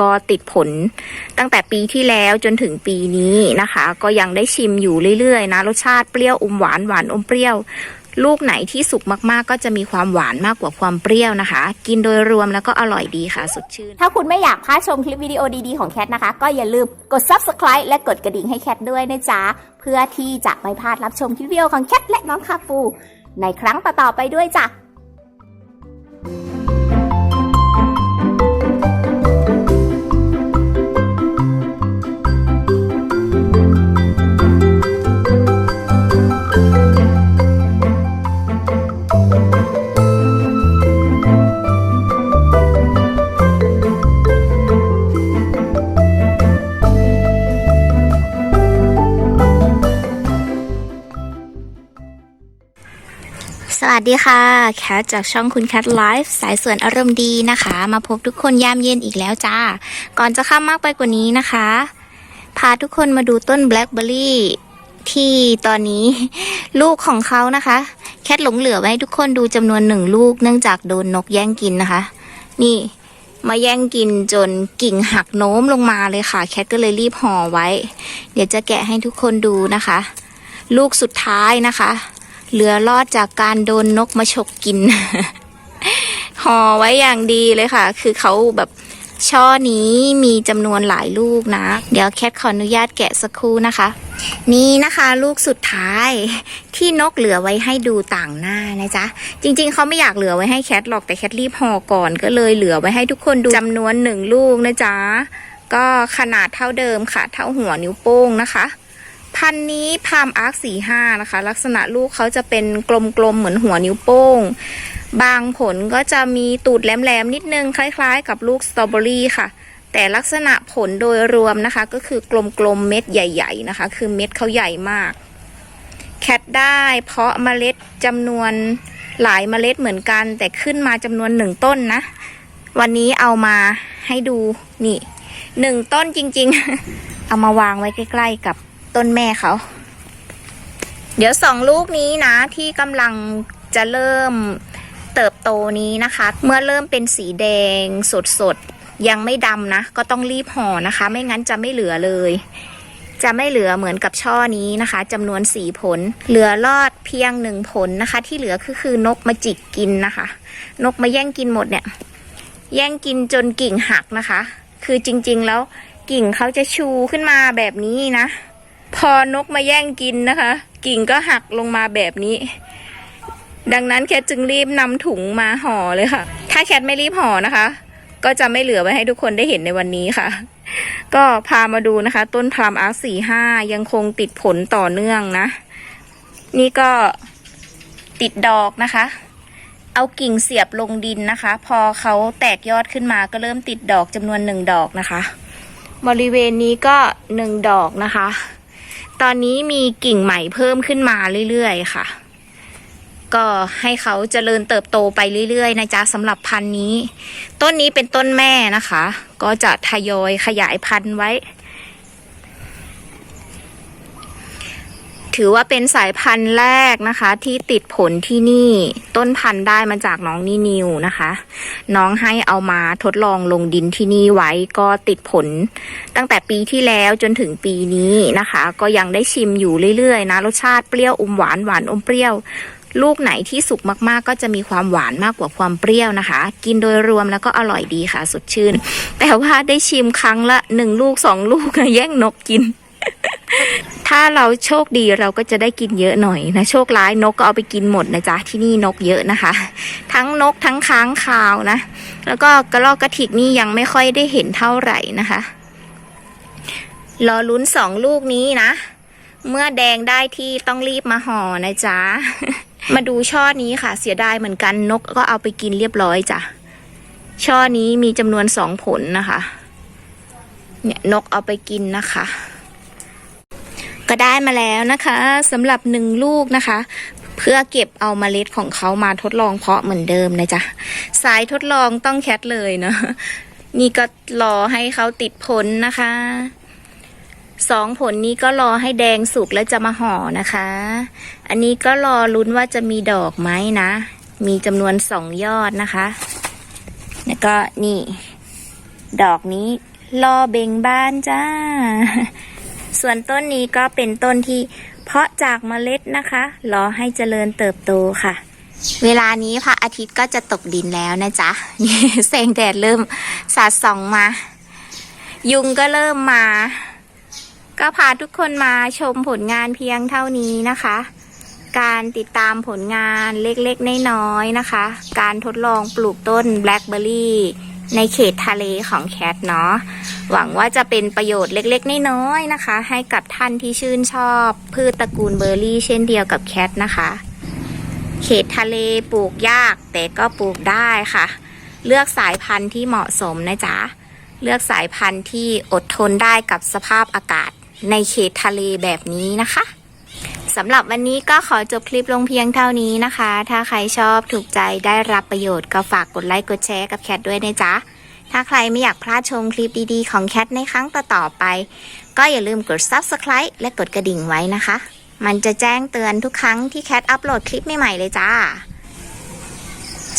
ก็ติดผลตั้งแต่ปีที่แล้วจนถึงปีนี้นะคะ ก็ยังได้ชิมอยู่เรื่อยๆ นะรสชาติเปรี้ยวอมหวานหวานอมเปรี้ยว ลูกไหนที่สุกมากๆ ก็จะมีความหวานมากกว่าความเปรี้ยวนะคะ กินโดยรวมแล้วก็อร่อยดีค่ะสดชื่น ถ้าคุณไม่อยากพลาดชมคลิปวิดีโอดีๆของแคทนะคะ ก็อย่าลืมกด subscribe และกดกระดิ่งให้แคทด้วยนะจ๊ะเพื่อที่จะไม่พลาดรับชมคลิปวิดีโอของแคทและน้องคาปูในครั้งต่อๆไปด้วยจ้ะ สวัสดีค่ะ แคทจากช่องคุณแคทไลฟ์สายส่วนอารมณ์ดีนะคะ มาพบทุกคนยามเย็นอีกแล้วจ้า ก่อนจะข้ามมากไปกว่านี้นะคะ พาทุกคนมาดูต้นแบล็คเบอร์รี่ที่ตอนนี้ลูกของเขานะคะ แคทหลงเหลือไว้ทุกคนดูจำนวนหนึ่งลูกเนื่องจากโดนนกแย่งกินนะคะ นี่มาแย่งกินจนกิ่งหักโน้มลงมาเลยค่ะ แคทก็เลยรีบห่อไว้ เดี๋ยวจะแกะให้ทุกคนดูนะคะ ลูกสุดท้ายนะคะ เหลือรอดจากการโดนนกมาฉกกิน ห่อไว้อย่างดีเลยค่ะ คือเขาแบบช่อนี้มีจำนวนหลายลูกนะ เดี๋ยวแคทขออนุญาตแกะสักครู่นะคะ นี่นะคะลูกสุดท้ายที่นกเหลือไว้ให้ดูต่างหน้านะจ๊ะ จริง ๆเขาไม่อยากเหลือไว้ให้แคทหรอกแต่แคทรีบห่อก่อนก็เลยเหลือไว้ให้ทุกคนดูจำนวนหนึ่งลูกนะจ๊ะ ก็ขนาดเท่าเดิมค่ะ เท่าหัวนิ้วโป้งนะคะ พันนี้พามอาร์คสี่ห้านะคะ ลักษณะลูกเขาจะเป็นกลมๆเหมือนหัวนิ้วโป้ง บางผลก็จะมีตูดแหลมๆนิดนึงคล้าย ๆ กับลูกสตรอเบอรี่ค่ะ แต่ลักษณะผลโดยรวมนะคะ ก็คือกลมๆเม็ดใหญ่ ๆนะคะ คือเม็ดเขาใหญ่มาก แคทได้เพาะเมล็ดจำนวนหลายเมล็ดเหมือนกัน แต่ขึ้นมาจำนวนหนึ่งต้นนะ วันนี้เอามาให้ดูนี่หนึ่งต้นจริง ๆ เอามาวางไว้ใกล้ ๆ กับ ต้นแม่เขา เดี๋ยวสองลูกนี้นะ ที่กำลังจะเริ่มเติบโตนี้นะคะ เมื่อเริ่มเป็นสีแดงสดๆยังไม่ดำนะ ก็ต้องรีบห่อนะคะ ไม่งั้นจะไม่เหลือเลย จะไม่เหลือเหมือนกับช่อนี้นะคะจำนวนสีผล เหลือรอดเพียงหนึ่งผลนะคะ ที่เหลือก็คือนกมาจิกกินนะคะ นกมาแย่งกินหมดเนี่ย แย่งกินจนกิ่งหักนะคะ คือจริงๆแล้วกิ่งเขาจะชูขึ้นมาแบบนี้นะ พอนกมาแย่งกินนะคะ กิ่งก็หักลงมาแบบนี้ ดังนั้นแคทจึงรีบนำถุงมาห่อเลยค่ะ ถ้าแคทไม่รีบห่อนะคะ ก็จะไม่เหลือไว้ให้ทุกคนได้เห็นในวันนี้ค่ะ ก็พามาดูนะคะ ต้นพรามอาร์สี่ห้ายังคงติดผลต่อเนื่องนะ นี่ก็ติดดอกนะคะ เอากิ่งเสียบลงดินนะคะ พอเขาแตกยอดขึ้นมาก็เริ่มติดดอกจำนวนหนึ่งดอกนะคะ บริเวณนี้ก็หนึ่งดอกนะคะ ตอนนี้มีกิ่งใหม่เพิ่มขึ้นมาเรื่อยๆค่ะ ก็ให้เขาเจริญเติบโตไปเรื่อยๆนะจ๊ะสำหรับพันธุ์นี้ ต้นนี้เป็นต้นแม่นะคะ ก็จะทยอยขยายพันธุ์ไว้ ถือว่าเป็นสายพันธุ์แรกนะคะ ที่ติดผลที่นี่ต้นพันธุ์ได้มาจากน้องนินิวนะคะ น้องให้เอามาทดลองลงดินที่นี่ไว้ก็ติดผล ตั้งแต่ปีที่แล้วจนถึงปีนี้นะคะ ก็ยังได้ชิมอยู่เรื่อยๆ นะรสชาติเปรี้ยวอมหวานหวานอมเปรี้ยว ลูกไหนที่สุกมากๆ ก็จะมีความหวานมากกว่าความเปรี้ยวนะคะ กินโดยรวมแล้วก็อร่อยดีค่ะ สดชื่น แต่ว่าได้ชิมครั้งละหนึ่งลูกสองลูกแย่งนกกิน ถ้าเราโชคดีเราก็จะได้กินเยอะหน่อยนะ โชคร้ายนกก็เอาไปกินหมดนะจ๊ะที่นี่นกเยอะนะคะ ทั้งนกทั้งค้างคาวนะ แล้วก็กระรอกกระถิกนี่ยังไม่ค่อยได้เห็นเท่าไหร่นะคะรอลุ้นสองลูกนี้นะ เมื่อแดงได้ที่ต้องรีบมาห่อนะจ๊ะ มาดูช่อนี้ค่ะ เสียดายเหมือนกันนกก็เอาไปกินเรียบร้อยจ้ะ ช่อนี้มีจำนวนสองผลนะคะ เนี่ยนกเอาไปกินนะคะ ก็ได้มาแล้วนะคะสำหรับหนึ่งลูกนะคะ เพื่อเก็บเอาเมล็ดของเขามาทดลองเพาะเหมือนเดิมนะจ๊ะสายทดลองต้องแคทเลยเนาะนี่ก็รอให้เขาติดผลนะคะสองผลนี้ก็รอให้แดงสุกแล้วจะมาห่อนะคะ อันนี้ก็รอลุ้นว่าจะมีดอกไหมนะ มีจำนวนสองยอดนะคะ แล้วก็นี่ ดอกนี้รอเบ่งบานจ้า ส่วนต้นนี้ก็เป็นต้นที่เพาะจากเมล็ดนะคะ รอให้เจริญเติบโตค่ะ เวลานี้พระอาทิตย์ก็จะตกดินแล้วนะจ๊ะแสงแดดเริ่มสาดส่องมา ยุงก็เริ่มมา ก็พาทุกคนมาชมผลงานเพียงเท่านี้นะคะ การติดตามผลงานเล็กๆน้อยๆนะคะ การทดลองปลูกต้นแบล็คเบอร์รี่ ในเขตทะเลของแคทเนาะหวังว่าจะเป็นประโยชน์เล็กๆน้อยๆนะคะ ให้กับท่านที่ชื่นชอบ พืชตระกูลเบอร์รี่ เช่นเดียวกับแคทนะคะ เขตทะเลปลูกยาก แต่ก็ปลูกได้ค่ะ เลือกสายพันธุ์ที่เหมาะสมนะจ๊ะ เลือกสายพันธุ์ที่อดทนได้กับสภาพอากาศ ในเขตทะเลแบบนี้นะคะ สำหรับวันนี้ก็ขอจบคลิปลงเพียงเท่านี้นะคะ ถ้าใครชอบถูกใจได้รับประโยชน์ก็ฝากกดไลค์กดแชร์กับแคทด้วยนะจ๊ะ ถ้าใครไม่อยากพลาดชมคลิปดีๆ ของแคทในครั้งต่อๆไป ก็อย่าลืมกด subscribe และกดกระดิ่งไว้นะคะ มันจะแจ้งเตือนทุกครั้งที่แคทอัปโหลดคลิปใหม่ๆเลยจ้า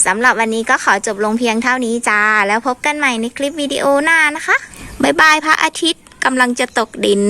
สำหรับวันนี้ก็ขอจบลงเพียงเท่านี้จ้า แล้วพบกันใหม่ในคลิปวิดีโอหน้านะคะบ๊ายบายพระอาทิตย์กำลังจะตกดิน